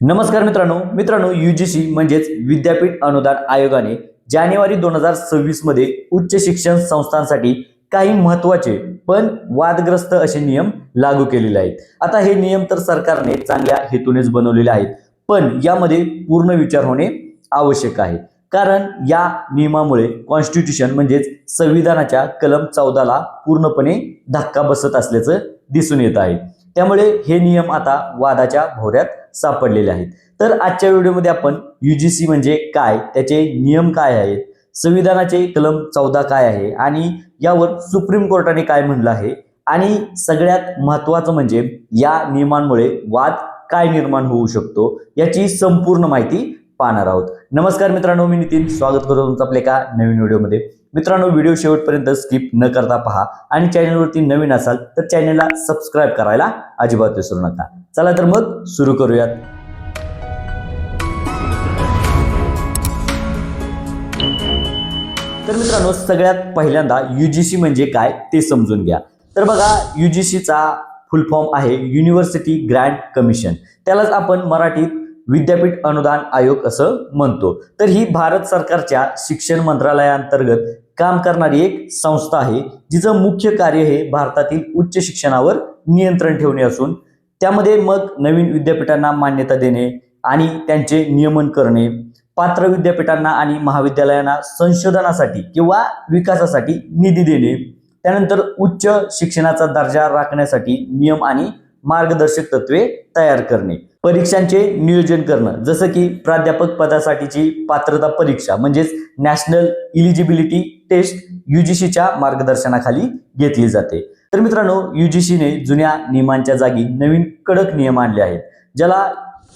नमस्कार मित्रांनो मित्रांनो युजीसी म्हणजेच विद्यापीठ अनुदान आयोगाने जानेवारी दोन हजार सव्वीसमध्ये उच्च शिक्षण संस्थांसाठी काही महत्त्वाचे पण वादग्रस्त असे नियम लागू केलेले आहेत. आता हे नियम तर सरकारने चांगल्या हेतूनेच बनवलेले आहेत पण यामध्ये पूर्ण विचार होणे आवश्यक आहे. कारण या नियमामुळे कॉन्स्टिट्यूशन म्हणजेच संविधानाच्या कलम चौदाला पूर्णपणे धक्का बसत असल्याचं दिसून येत आहे. त्यामुळे हे नियम आता वादाच्या भोवऱ्यात सापडलेले आहेत. तर आजच्या व्हिडिओमध्ये आपण युजीसी म्हणजे काय त्याचे नियम काय आहेत संविधानाचे कलम चौदा काय आहे आणि यावर सुप्रीम कोर्टाने काय म्हणलं आहे आणि सगळ्यात महत्वाचं म्हणजे या नियमांमुळे वाद काय निर्माण होऊ शकतो याची संपूर्ण माहिती पाहणार आहोत. नमस्कार मित्रांनो मी नितीन. स्वागत करतो तुमचं आपल्या एका नवीन व्हिडिओमध्ये. मित्रांनो व्हिडिओ शेवटपर्यंत स्किप न करता पहा आणि चॅनलवरती नवीन असाल तर चॅनलला सबस्क्राईब करायला अजिबात विसरू नका. चला तर मग सुरू करूयात. तर मित्रांनो सगळ्यात पहिल्यांदा युजीसी म्हणजे काय ते समजून घ्या. तर बघा युजीसीचा फुल फॉर्म आहे युनिव्हर्सिटी ग्रँड कमिशन त्यालाच आपण मराठीत विद्यापीठ अनुदान आयोग असं म्हणतो. तर ही भारत सरकारच्या शिक्षण मंत्रालयाअंतर्गत काम करणारी एक संस्था आहे जिचं मुख्य कार्य हे भारतातील उच्च शिक्षणावर नियंत्रण ठेवणे असून त्यामध्ये मग नवीन विद्यापीठांना मान्यता देणे आणि त्यांचे नियमन करणे पात्र विद्यापीठांना आणि महाविद्यालयांना संशोधनासाठी किंवा विकासासाठी निधी देणे त्यानंतर उच्च शिक्षणाचा दर्जा राखण्यासाठी नियम आणि मार्गदर्शक तत्वे तयार करणे. परीक्षांचे नियोजन करणं. जसं की प्राध्यापक पदासाठीची पात्रता परीक्षा म्हणजेच नॅशनल इलिजिबिलिटी टेस्ट युजीसीच्या मार्गदर्शनाखाली घेतली जाते. तर मित्रांनो युजीसीने जुन्या नियमांच्या जागी नवीन कडक नियम आणले आहेत ज्याला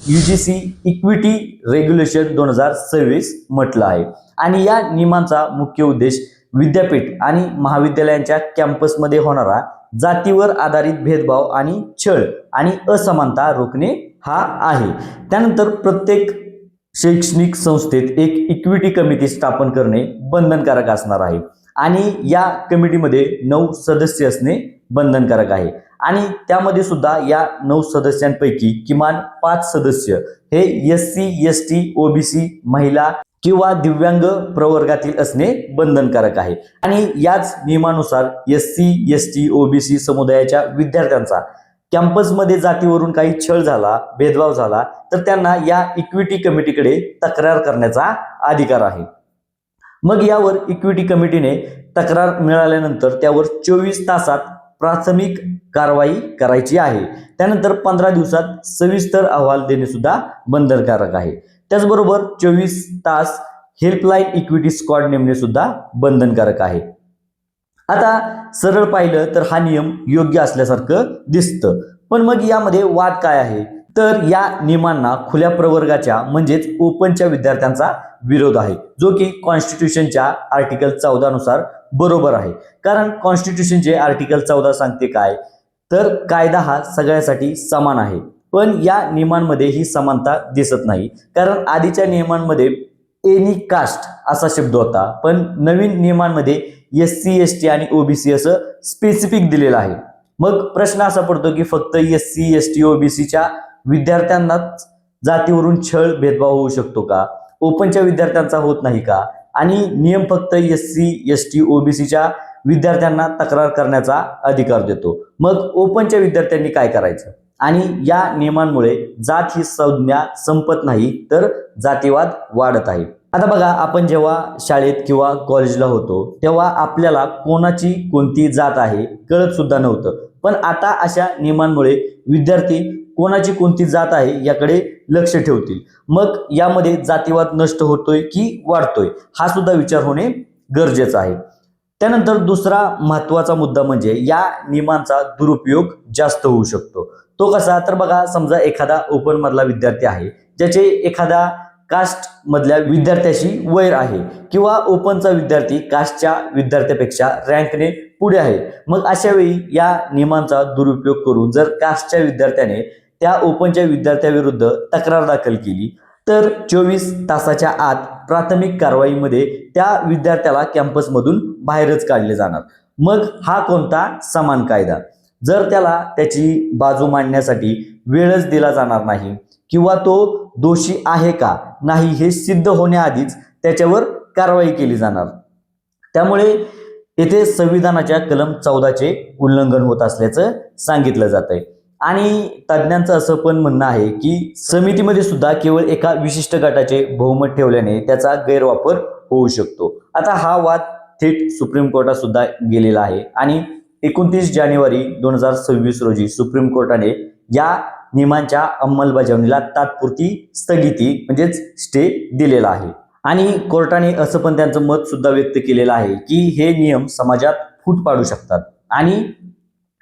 युजीसी इक्विटी रेग्युलेशन दोन हजार सव्वीस म्हटलं आहे. आणि या नियमांचा मुख्य उद्देश विद्यापीठ आणि महाविद्यालयांच्या कॅम्पसमध्ये होणारा जातीवर आधारित भेदभाव आणि छळ आणि असमानता रोखणे हा आहे. त्यानंतर प्रत्येक शैक्षणिक संस्थेत एक इक्विटी कमिटी स्थापन करणे बंधनकारक असणार आहे आणि या कमिटीमध्ये नऊ सदस्य असणे बंधनकारक आहे. आणि त्यामध्ये सुद्धा या नऊ सदस्यांपैकी किमान पाच सदस्य हे S C S T OBC महिला किंवा दिव्यांग प्रवर्गातील असणे बंधनकारक आहे. आणि याच नियमानुसार S C S T OBC समुदायाच्या विद्यार्थ्यांचा कॅम्पसमध्ये जातीवरून काही छळ झाला भेदभाव झाला तर त्यांना या इक्विटी कमिटीकडे तक्रार करण्याचा अधिकार आहे. मग यावर इक्विटी कमिटीने तक्रार मिळाल्यानंतर त्यावर चोवीस तासात प्राथमिक कारवाई करायची आहे. त्यानंतर पंधरा दिवसात सविस्तर अहवाल देणे सुद्धा बंधनकारक आहे. त्याचबरोबर चोवीस तास हेल्पलाईन इक्विटी स्कॉड नेमणे सुद्धा बंधनकारक आहे. आता सरळ पाहिलं तर हा नियम योग्य असल्यासारखं दिसतं. पण मग यामध्ये वाद काय आहे? तर या नियमांना खुल्या प्रवर्गाच्या म्हणजेच ओपनच्या विद्यार्थ्यांचा विरोध आहे. जो की कॉन्स्टिट्यूशनच्या आर्टिकल चौदा नुसार बरोबर आहे. कारण कॉन्स्टिट्यूशनचे आर्टिकल चौदा सांगते काय? तर कायदा हा सगळ्यासाठी समान आहे. पण या नियमांमध्ये ही समानता दिसत नाही. कारण आधीच्या नियमांमध्ये एनी कास्ट असा शब्द होता पण नवीन नियमांमध्ये एस सी एस टी आणि ओबीसी असं स्पेसिफिक दिलेलं आहे. मग प्रश्न असा पडतो की फक्त एस सी एस टी ओबीसीच्या विद्यार्थ्यांनाच जातीवरून छळ भेदभाव होऊ शकतो का? ओपनच्या विद्यार्थ्यांचा होत नाही का? आणि नियम फक्त एस सी एस टी ओबीसीच्या विद्यार्थ्यांना तक्रार करण्याचा अधिकार देतो. मग ओपनच्या विद्यार्थ्यांनी काय करायचं? आणि या नियमांमुळे जात ही संज्ञा संपत नाही तर जातीवाद वाढत आहे. आता बघा आपण जेव्हा शाळेत किंवा कॉलेजला होतो तेव्हा आपल्याला कोणाची कोणती जात आहे कळत सुद्धा नव्हतं. पण आता अशा नियमांमुळे विद्यार्थी कोणाची कोणती जात आहे याकडे लक्ष ठेवतील. मग यामध्ये जातीवाद नष्ट होतोय की वाढतोय हा सुद्धा विचार होणे गरजेचं आहे. त्यानंतर दुसरा महत्त्वाचा मुद्दा म्हणजे या नियमांचा दुरुपयोग जास्त होऊ शकतो. तो कसा? तर बघा समजा एखादा ओपन मधला विद्यार्थी आहे ज्याचे एखादा कास्ट मधल्या विद्यार्थ्याशी वैर आहे किंवा ओपनचा विद्यार्थी कास्टच्या विद्यार्थ्यापेक्षा रँकने पुढे आहे मग अशा वेळी या नियमांचा दुरुपयोग करून जर कास्टच्या विद्यार्थ्याने त्या ओपनच्या विद्यार्थ्याविरुद्ध तक्रार दाखल केली तर चोवीस तासाच्या आत प्राथमिक कारवाईमध्ये त्या विद्यार्थ्याला कॅम्पसमधून बाहेरच काढले जाणार. मग हा कोणता समान कायदा? जर त्याला त्याची बाजू मांडण्यासाठी वेळच दिला जाणार नाही किंवा तो दोषी आहे का नाही हे सिद्ध होण्याआधीच त्याच्यावर कारवाई केली जाणार. त्यामुळे येथे संविधानाच्या कलम चौदाचे उल्लंघन होत असल्याचं सांगितलं जात आहे आणि तज्ज्ञांचं असं पण म्हणणं आहे की समितीमध्ये सुद्धा केवळ एका विशिष्ट गटाचे बहुमत ठेवल्याने त्याचा गैरवापर होऊ शकतो. आता हा वाद थेट सुप्रीम कोर्टात सुद्धा गेलेला आहे. आणि एकोणतीस जानेवारी दोन हजार सव्वीस रोजी सुप्रीम कोर्टाने या नियमांच्या अंमलबजावणीला तात्पुरती स्थगिती म्हणजेच स्टे दिलेला आहे. आणि कोर्टाने असं पण त्यांचं मत सुद्धा व्यक्त केलेलं आहे की हे नियम समाजात फूट पाडू शकतात. आणि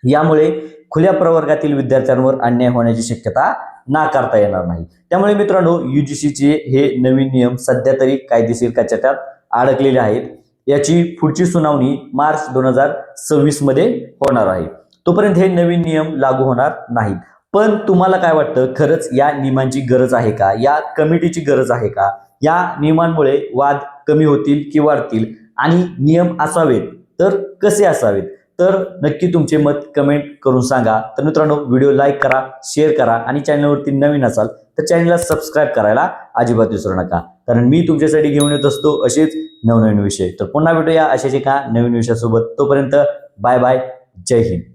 यामुळे खुल्या प्रवर्गातील विद्यार्थ्यांवर अन्याय होण्याची शक्यता नाकारता येणार नाही. त्यामुळे मित्रांनो युजीसीचे हे नवीन नियम सध्या तरी कायदेशीर कचाट्यात अडकलेले आहेत. याची पुढची सुनावणी मार्च दोन हजार सव्वीसमध्ये होणार आहे. तोपर्यंत हे नवीन नियम लागू होणार नाहीत. पण तुम्हाला काय वाटतं? खरंच या नियमांची गरज आहे का? या कमिटीची गरज आहे का? या नियमांमुळे वाद कमी होतील की वाढतील? आणि नियम असावेत तर कसे असावेत? तर नक्की तुमचे मत कमेंट करून सांगा. तर मित्रांनो व्हिडिओ लाईक करा शेअर करा आणि चॅनलवरती नवीन असाल तर चॅनलला सबस्क्राईब करायला अजिबात विसरू नका. कारण मी तुमच्यासाठी घेऊन येत असतो असेच नवनवीन विषय. तर पुन्हा भेटूया अशाच एका नवीन विषयासोबत. तोपर्यंत बाय बाय जय हिंद.